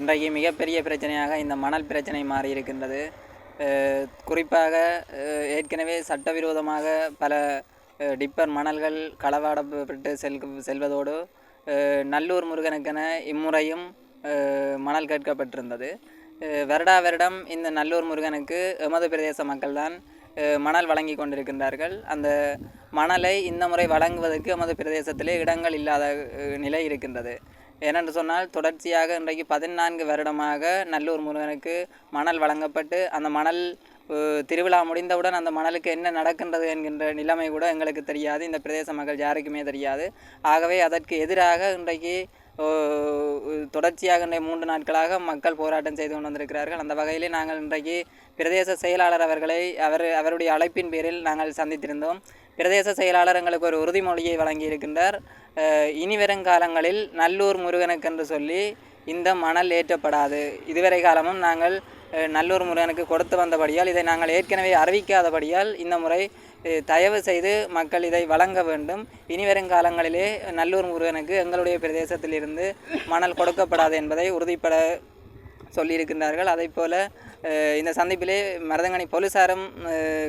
இன்றைக்கு மிகப்பெரிய பிரச்சனையாக இந்த மணல் பிரச்சனை மாறி இருக்கின்றது. குறிப்பாக ஏற்கனவே சட்டவிரோதமாக பல டிப்பர் மணல்கள் களவாடப்பட்டு செல் செல்வதோடு நல்லூர் முருகனுக்கென இம்முறையும் மணல் கேட்கப்பட்டிருந்தது. வருடா வருடம் இந்த நல்லூர் முருகனுக்கு எமது பிரதேச மக்கள்தான் மணல் வழங்கி கொண்டிருக்கின்றார்கள். அந்த மணலை இந்த முறை வழங்குவதற்கு நமது பிரதேசத்திலே இடங்கள் இல்லாத நிலை இருக்கின்றது. ஏனென்று சொன்னால் தொடர்ச்சியாக இன்றைக்கு பதினான்கு வருடமாக நல்லூர் முருகனுக்கு மணல் வழங்கப்பட்டு அந்த மணல் திருவிழா முடிந்தவுடன் அந்த மணலுக்கு என்ன நடக்கின்றது என்கின்ற நிலைமை கூட எங்களுக்கு தெரியாது. இந்த பிரதேச மக்கள் யாருக்குமே தெரியாது. ஆகவே அதற்கு எதிராக இன்றைக்கு தொடர்ச்சியாக மூன்று நாட்களாக மக்கள் போராட்டம் செய்து கொண்டு வந்திருக்கிறார்கள். அந்த வகையிலே நாங்கள் இன்றைக்கு பிரதேச செயலாளர் அவர்களை அவர் அவருடைய அழைப்பின் பேரில் நாங்கள் சந்தித்திருந்தோம். பிரதேச செயலாளர் எங்களுக்கு ஒரு உறுதிமொழியை வழங்கியிருக்கின்றார். அஹ் இனி வருங்காலங்களில் நல்லூர் முருகனுக்கென்று சொல்லி இந்த மணல் ஏற்றப்படாது. இதுவரை காலமும் நாங்கள் நல்லூர் முருகனுக்கு கொடுத்து வந்தபடியால் இதை நாங்கள் ஏற்கனவே அறிவிக்காதபடியால் இந்த முறை தயவு செய்து மக்கள் இதை வழங்க வேண்டும். இனி வரும் காலங்களிலே நல்லூர் முருகனுக்கு எங்களுடைய பிரதேசத்திலிருந்து மணல் கொடுக்கப்படாது என்பதை உறுதிப்பட சொல்லியிருக்கின்றார்கள். அதை போல இந்த சந்திப்பிலே மருதங்கனி போலீசாரும்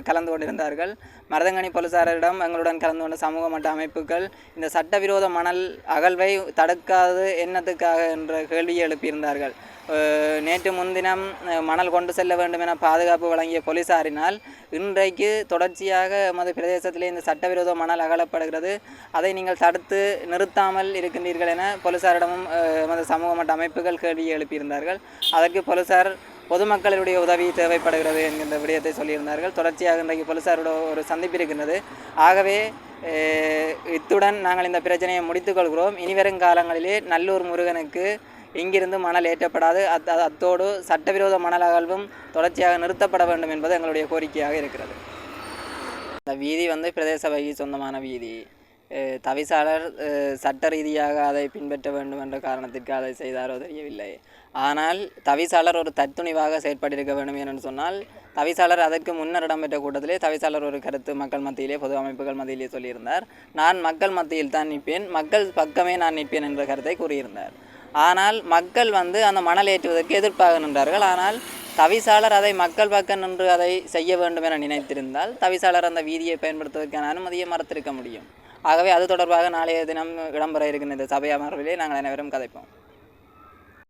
கலந்து கொண்டிருந்தார்கள். மருதங்கனி போலீசாரிடம் எங்களுடன் கலந்து கொண்ட சமூக மட்ட அமைப்புகள் இந்த சட்டவிரோத மணல் அகழ்வை தடுக்காது என்னத்துக்காக என்ற கேள்வியை எழுப்பியிருந்தார்கள். நேற்று முன்தினம் மணல் கொண்டு செல்ல வேண்டும் என பாதுகாப்பு வழங்கிய போலீசாரினால் இன்றைக்கு தொடர்ச்சியாக எமது பிரதேசத்திலே இந்த சட்டவிரோத மணல் அகலப்படுகிறது. அதை நீங்கள் தடுத்து நிறுத்தாமல் இருக்கின்றீர்கள் என போலீசாரிடமும் எமது சமூக மட்ட அமைப்புகள் கேள்வியை எழுப்பியிருந்தார்கள். அதற்கு போலீசார் பொதுமக்களுடைய உதவி தேவைப்படுகிறது என்கின்ற விடயத்தை சொல்லியிருந்தார்கள். தொடர்ச்சியாக இன்றைக்கு போலீசாரோட ஒரு சந்திப்பு இருக்கின்றது. ஆகவே இத்துடன் நாங்கள் இந்த பிரச்சனையை முடித்துக்கொள்கிறோம். இனி வரும் காலங்களிலே நல்லூர் முருகனுக்கு இங்கிருந்து மணல் ஏற்றப்படாது. அத் அத்தோடு சட்டவிரோத மணல் அகழ்வும் தொடர்ச்சியாக நிறுத்தப்பட வேண்டும் என்பது எங்களுடைய கோரிக்கையாக இருக்கிறது. இந்த வீதி வந்து பிரதேச சபைக்கு சொந்தமான வீதி. தவிசாளர் சட்ட ரீதியாக அதை பின்பற்ற வேண்டும் என்ற காரணத்திற்கு அதை செய்தாரோ தெரியவில்லை. ஆனால் தவிசாளர் ஒரு தத்துணிவாக செயற்பட்டிருக்க வேண்டும் என்று சொன்னால் தவிசாளர் அதற்கு முன்னர் இடம்பெற்ற கூட்டத்திலே தவிசாளர் ஒரு கருத்து மக்கள் மத்தியிலே பொது அமைப்புகள் மத்தியிலே சொல்லியிருந்தார். நான் மக்கள் மத்தியில் தான் நிற்பேன் மக்கள் பக்கமே நான் நிற்பேன் என்ற கருத்தை கூறியிருந்தார். ஆனால் மக்கள் வந்து அந்த மணல் ஏற்றுவதற்கு எதிர்ப்பாக நின்றார்கள். ஆனால் தவிசாளர் அதை மக்கள் பக்கம் நின்று அதை செய்ய வேண்டும் என நினைத்திருந்தால் தவிசாளர் அந்த வீதியை பயன்படுத்துவதற்கான அனுமதியை மறுத்திருக்க முடியும். ஆகவே அது தொடர்பாக நாளைய தினம் இடம்பெற இருக்கின்ற சபை அமர்விலே நாங்கள் அனைவரும் கதைப்போம்.